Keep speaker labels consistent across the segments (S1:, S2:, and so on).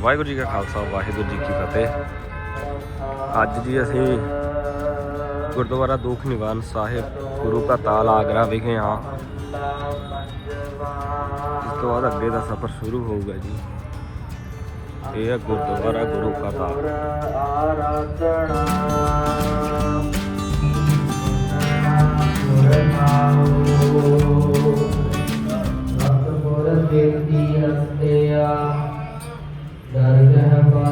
S1: ਵਾਹਿਗੁਰੂ ਜੀ ਕਾ ਖਾਲਸਾ, ਵਾਹਿਗੁਰੂ ਜੀ ਕੀ ਫਤਿਹ। ਅੱਜ ਜੀ ਅਸੀਂ ਗੁਰਦੁਆਰਾ ਦੁਖ ਨਿਵਾਰਨ ਸਾਹਿਬ, ਗੁਰੂ ਕਾ ਤਾਲ ਆਗਰਾ ਵਿਖੇ ਹਾਂ। ਇਸ ਤੋਂ ਬਾਅਦ ਅੱਗੇ ਦਾ ਸਫ਼ਰ ਸ਼ੁਰੂ ਹੋਊਗਾ ਜੀ। ਇਹ ਹੈ ਗੁਰਦੁਆਰਾ ਗੁਰੂ ਕਾ ਤਾਲ।
S2: ਸਤਿਗੁਰ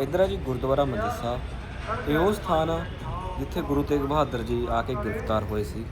S1: ਇੱਧਰ ਹੈ ਜੀ ਗੁਰਦੁਆਰਾ ਮੰਜੀ ਸਾਹਿਬ। ਇਹ ਉਹ ਸਥਾਨ ਆ ਜਿੱਥੇ ਗੁਰੂ ਤੇਗ ਬਹਾਦਰ ਜੀ ਆ ਕੇ ਗ੍ਰਿਫਤਾਰ ਹੋਏ ਸੀ।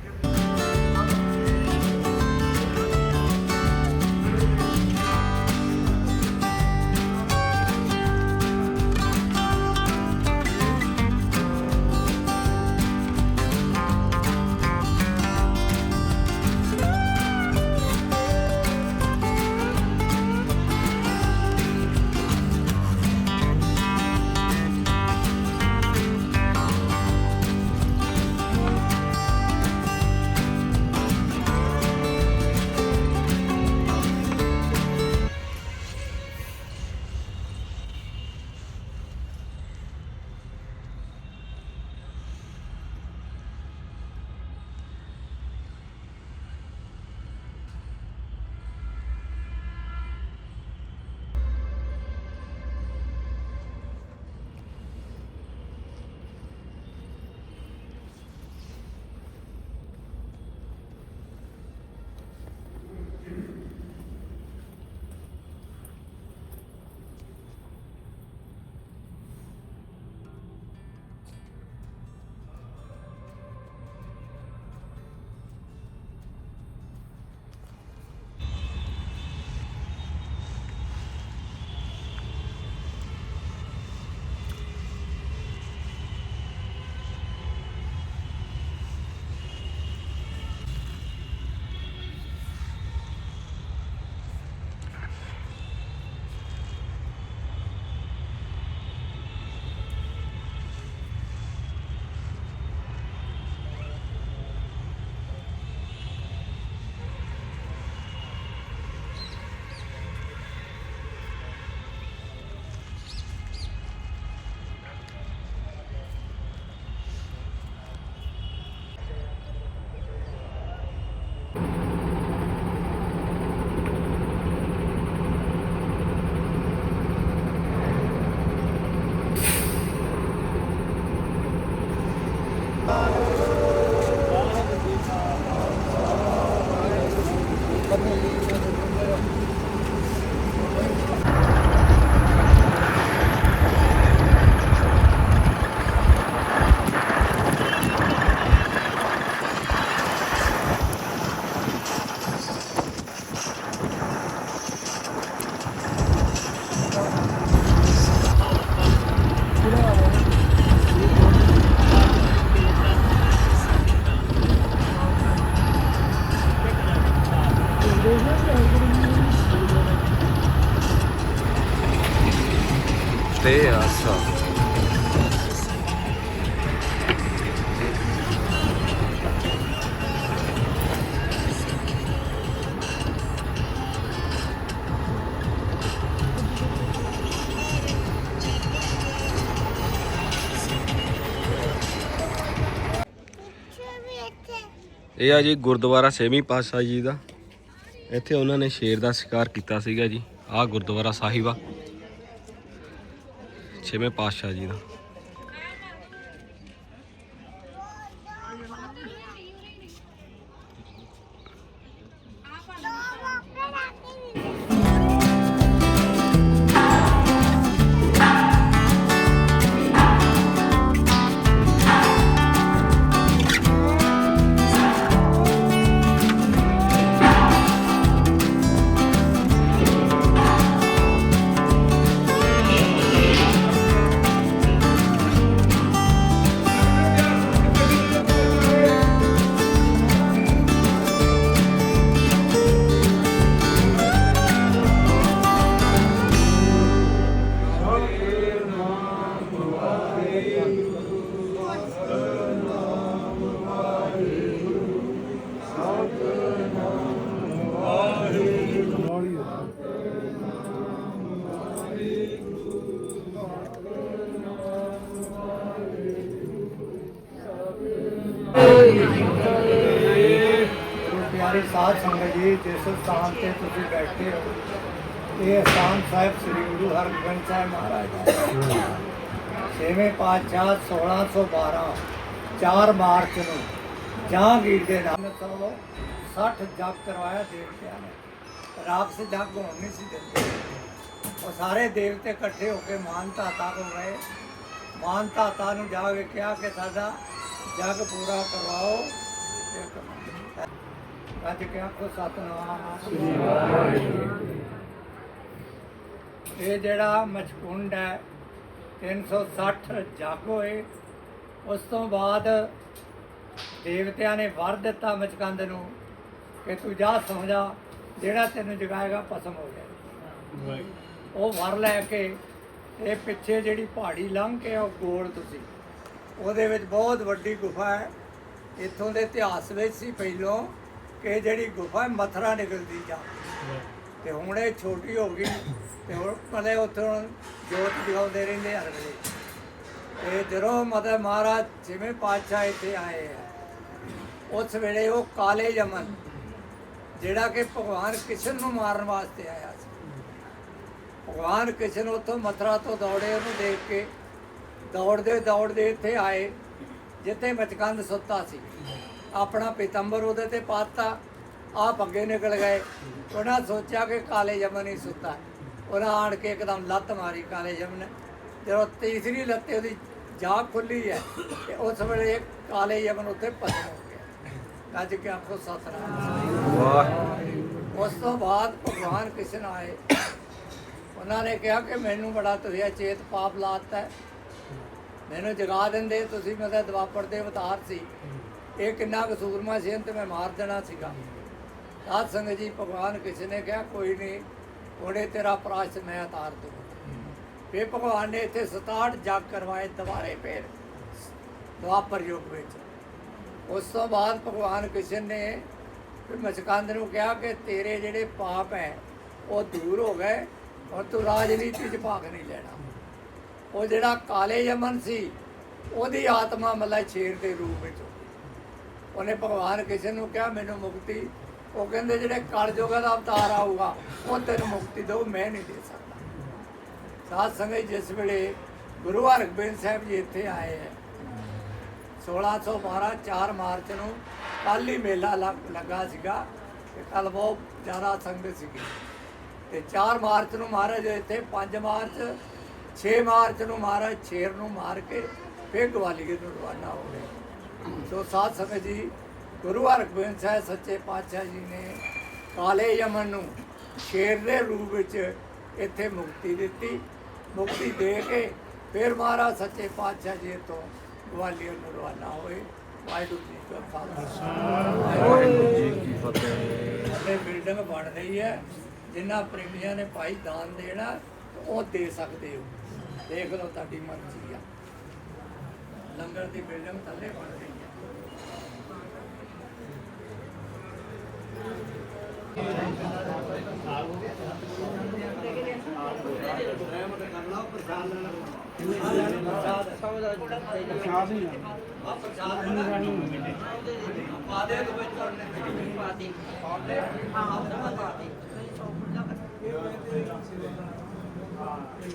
S1: Thank you. ਇਹ ਆ ਜੀ ਗੁਰਦੁਆਰਾ ਛੇਵੀਂ ਪਾਤਸ਼ਾਹ ਜੀ ਦਾ। ਇੱਥੇ ਉਹਨਾਂ ਨੇ ਸ਼ੇਰ ਦਾ ਸ਼ਿਕਾਰ ਕੀਤਾ ਸੀਗਾ ਜੀ। ਆਹ ਗੁਰਦੁਆਰਾ ਸਾਹਿਬ। ਆ ਛੇਵੇਂ ਪਾਤਸ਼ਾਹ ਜੀ ਦਾ।
S3: ਸਾਧ ਸੰਗਤ ਜੀ, ਜਿਸ ਸਥਾਨ ਤੇ ਤੁਸੀਂ ਬੈਠੇ ਹੋ, ਇਹ ਸਥਾਨ ਸਾਹਿਬ ਸ੍ਰੀ ਗੁਰੂ ਹਰਗੋਬਿੰਦ ਸਾਹਿਬ ਮਹਾਰਾਜ ਦਾ ਹੈ। ਛੇਵੇਂ ਪਾਤਸ਼ਾਹ 1612 4 ਮਾਰਚ ਨੂੰ ਜਹਾਂਗੀਰ ਦੇ ਨਾਮ ਤੋਂ 60 ਜਗ ਕਰਵਾਇਆ ਦੇਵਤਿਆਂ ਨੇ। ਰਾਖਸ ਜਗ ਹੋਣ ਨਹੀਂ ਸੀ ਦਿੰਦੇ ਉਹ ਸਾਰੇ ਦੇਵਤੇ ਇਕੱਠੇ ਹੋ ਕੇ ਮਾਨ ਧਾਤਾ ਕੋਲ ਗਏ। ਮਾਨ ਧਾਤਾ ਨੂੰ ਜਾ ਕੇ ਕਿਹਾ ਕਿ ਸਾਡਾ ਜਗ ਪੂਰਾ ਕਰਵਾਓ ਕਰੋ ਅੱਜ ਕਿ ਆਖੋ ਸਤਨਾਮ ਇਹ ਜਿਹੜਾ ਮਚਕੁੰਡ ਹੈ 360 ਜਗ ਹੋਏ ਉਸ ਤੋਂ ਬਾਅਦ ਦੇਵਤਿਆਂ ਨੇ ਵਰ ਦਿੱਤਾ ਮਚਕੰਦ ਨੂੰ ਕਿ ਤੂੰ ਜਾ ਸਮਝਾ ਜਿਹੜਾ ਤੈਨੂੰ ਜਗਾਏਗਾ ਪਸਮ ਹੋ ਜਾਏ ਉਹ ਵਰ ਲੈ ਕੇ ਇਹ ਪਿੱਛੇ ਜਿਹੜੀ ਪਹਾੜੀ ਲੰਘ ਕੇ ਉਹ ਗੋਲ ਤੁਸੀਂ। ਉਹਦੇ ਵਿੱਚ ਬਹੁਤ ਵੱਡੀ ਗੁਫਾ ਹੈ। ਇੱਥੋਂ ਦੇ ਇਤਿਹਾਸ ਵਿੱਚ ਸੀ ਪਹਿਲੋਂ। ਕਿ ਜਿਹੜੀ ਗੁਫਾ ਹੈ ਮਥਰਾ ਨਿਕਲਦੀ ਜਾ। ਤੇ ਹੁਣ ਇਹ ਛੋਟੀ ਹੋ ਗਈ, ਤੇ ਹੁਣ ਮਲੇ ਉੱਥੋਂ ਜੋਤ ਜਗਾਉਂਦੇ ਰਹਿੰਦੇ ਹਰ ਵੇਲੇ ਤੇ ਜਦੋਂ ਮਤਲਬ ਮਹਾਰਾਜ ਜਿਵੇਂ ਪਾਤਸ਼ਾਹ ਇੱਥੇ ਆਏ ਆ, ਉਸ ਵੇਲੇ ਉਹ ਕਾਲੇ ਜਮਨ, ਜਿਹੜਾ ਕਿ ਭਗਵਾਨ ਕ੍ਰਿਸ਼ਨ ਨੂੰ ਮਾਰਨ ਵਾਸਤੇ ਆਇਆ ਸੀ। ਭਗਵਾਨ ਕ੍ਰਿਸ਼ਨ ਉੱਥੋਂ ਮਥਰਾ ਤੋਂ ਦੌੜੇ, ਉਹਨੂੰ ਦੇਖ ਕੇ ਦੌੜਦੇ ਦੌੜਦੇ ਇੱਥੇ ਆਏ, ਜਿੱਥੇ ਮਚਕੰਦ ਸੁੱਤਾ ਸੀ। ਆਪਣਾ ਪਿਤੰਬਰ ਉਹਦੇ ਤੇ ਪਾਤਾ ਆਪ ਅੱਗੇ ਨਿਕਲ ਗਏ। ਉਹਨਾਂ ਸੋਚਿਆ ਕਿ ਕਾਲੇ ਜਮਨ ਹੀ ਸੁੱਤਾ। ਉਹਨਾਂ ਆਣ ਕੇ ਇੱਕਦਮ ਲੱਤ ਮਾਰੀ ਕਾਲੇ ਜਮਨ ਨੇ। ਜਦੋਂ ਤੀਸਰੀ ਲੱਤੇ ਉਹਦੀ ਜਾਗ ਖੁੱਲੀ ਹੈ ਤੇ ਉਸ ਵੇਲੇ ਕਾਲੇ ਜਮਨ ਉੱਤੇ ਪਤਨ ਹੋ ਗਿਆ। ਗੱਜ ਕੇ ਆਪਕੋ ਸਤਨਾਮ।
S1: ਵਾਹ
S3: ਉਸ ਤੋਂ ਬਾਅਦ ਭਗਵਾਨ ਕ੍ਰਿਸ਼ਨ ਆਏ। ਉਹਨਾਂ ਨੇ ਕਿਹਾ ਕਿ ਮੈਨੂੰ ਬੜਾ ਤੁਸੀਂ ਚੇਤ ਪਾਪ ਲਾਤਾ ਮੈਨੂੰ ਜਗਾ ਦਿੰਦੇ ਤੁਸੀਂ ਮੈਂ ਤਾਂ ਦਵਾਪਰ ਦੇ ਅਵਤਾਰ ਸੀ। ਇਹ ਕਿੰਨਾ ਕਸੂਰਮਾ ਸੀ ਤੇ ਮੈਂ ਮਾਰ ਦੇਣਾ ਸੀਗਾ। ਸਾਧ ਸੰਗਤ ਜੀ, ਭਗਵਾਨ ਕ੍ਰਿਸ਼ਨ ਨੇ ਕਿਹਾ, ਕੋਈ ਨਹੀਂ, ਉਹਨੇ ਤੇਰਾ ਪ੍ਰਾਸ਼ਤ ਮੈਂ ਉਤਾਰ ਦੂੰ ਫਿਰ ਭਗਵਾਨ ਨੇ ਇੱਥੇ 67 ਜਗ ਕਰਵਾਏ ਦੁਬਾਰੇ ਫੇਰ, ਦੁਆਪਰ ਯੁੱਗ ਵਿੱਚ। ਉਸ ਤੋਂ ਬਾਅਦ ਭਗਵਾਨ ਕ੍ਰਿਸ਼ਨ ਨੇ ਫਿਰ ਮਚਕੰਦ ਨੂੰ ਕਿਹਾ ਕਿ ਤੇਰੇ ਜਿਹੜੇ ਪਾਪ ਹੈ, ਉਹ ਦੂਰ ਹੋ ਗਏ ਔਰ ਤੂੰ ਰਾਜਨੀਤੀ 'ਚ ਭਾਗ ਨਹੀਂ ਲੈਣਾ। ਉਹ ਜਿਹੜਾ ਕਾਲੇ ਯਮਨ ਸੀ, ਉਹਦੀ ਆਤਮਾ ਮਤਲਬ ਸ਼ੇਰ ਦੇ ਰੂਪ ਵਿੱਚ ਉਹਨੇ ਭਗਵਾਨ ਕ੍ਰਿਸ਼ਨ ਨੂੰ ਕਿਹਾ, ਮੈਨੂੰ ਮੁਕਤੀ। ਉਹ ਕਹਿੰਦੇ, ਜਿਹੜੇ ਕਲਯੁਗ ਦਾ ਅਵਤਾਰ ਆਊਗਾ, ਉਹ ਤੈਨੂੰ ਮੁਕਤੀ ਦਊ, ਮੈਂ ਨਹੀਂ ਦੇ ਸਕਦਾ। ਸਾਧ ਸੰਗਤ ਜਿਸ ਵੇਲੇ ਗੁਰੂ ਹਰਗੋਬਿੰਦ ਸਾਹਿਬ ਜੀ ਇੱਥੇ ਆਏ ਹੈ 1612 4 ਮਾਰਚ ਨੂੰ ਕੱਲ੍ਹ ਹੀ ਮੇਲਾ ਲੱਗ- ਲੱਗਾ ਸੀਗਾ ਤੇ ਕੱਲ ਬਹੁਤ ਜ਼ਿਆਦਾ ਸੰਗਤ ਸੀਗੀ। ਤੇ 4 ਮਾਰਚ ਨੂੰ ਮਹਾਰਾਜ ਇੱਥੇ 5 ਮਾਰਚ 6 ਮਾਰਚ ਨੂੰ ਮਹਾਰਾਜ ਸ਼ੇਰ ਨੂੰ ਮਾਰ ਕੇ ਫਿਰ ਗਵਾਲੀਅਰ ਨੂੰ ਰਵਾਨਾ ਹੋ ਗਏ। ਸੋ ਸਾਧ ਸੰਗਤ ਜੀ, ਗੁਰੂ ਹਰਗੋਬਿੰਦ ਸਾਹਿਬ ਸੱਚੇ ਪਾਤਸ਼ਾਹ ਜੀ ਨੇ ਕਾਲੇ ਯਮਨ ਨੂੰ ਸ਼ੇਰ ਦੇ ਰੂਪ ਵਿੱਚ ਇੱਥੇ ਮੁਕਤੀ ਦਿੱਤੀ। ਮੁਕਤੀ ਦੇ ਕੇ ਫਿਰ ਮਹਾਰਾਜ ਸੱਚੇ ਪਾਤਸ਼ਾਹ ਜੀ ਤੋਂ ਗਵਾਲੀਅਰ ਨੂੰ ਰਵਾਨਾ ਹੋਏ। ਵਾਹਿਗੁਰੂ ਜੀ ਕਾ ਖਾਲਸਾ।
S1: ਵਾਹਿਗੁਰੂ ਜੀ ਕੀ ਫਤਿਹ।
S3: ਅਤੇ ਬਿਲਡਿੰਗ ਬਣ ਰਹੀ ਹੈ। ਜਿਨ੍ਹਾਂ ਪ੍ਰੇਮੀਆਂ ਨੇ ਭਾਈ ਦਾਨ ਦੇਣਾ, ਉਹ ਦੇ ਸਕਦੇ ਹੋ। ਦੇਖ ਲਓ ਤੁਹਾਡੀ ਮਰਜ਼ੀ ਆ। ਲੰਗਰ ਦੀ ਬਿਲਡਿੰਗ ਥੱਲੇ ਬਣ ਰਹੀ ਹੈ। ਪ੍ਰਸ਼ਾਦ
S4: ਨਹੀਂ ਆ
S3: ਪ੍ਰਸ਼ਾਦ ਨਹੀਂ ਪਾ ਦੇ ਤੋ ਵਿੱਚ ਉਹਨੇ
S4: ਪਾ ਦੇ ਹਾਂ ਆਪਣਾ ਪਾ ਦੇ ਕੋਈ ਸੌਪੜਾ ਕਰ ਇਹ ਮੈਂ ਤੇ ਹਾਂ। ਇਹ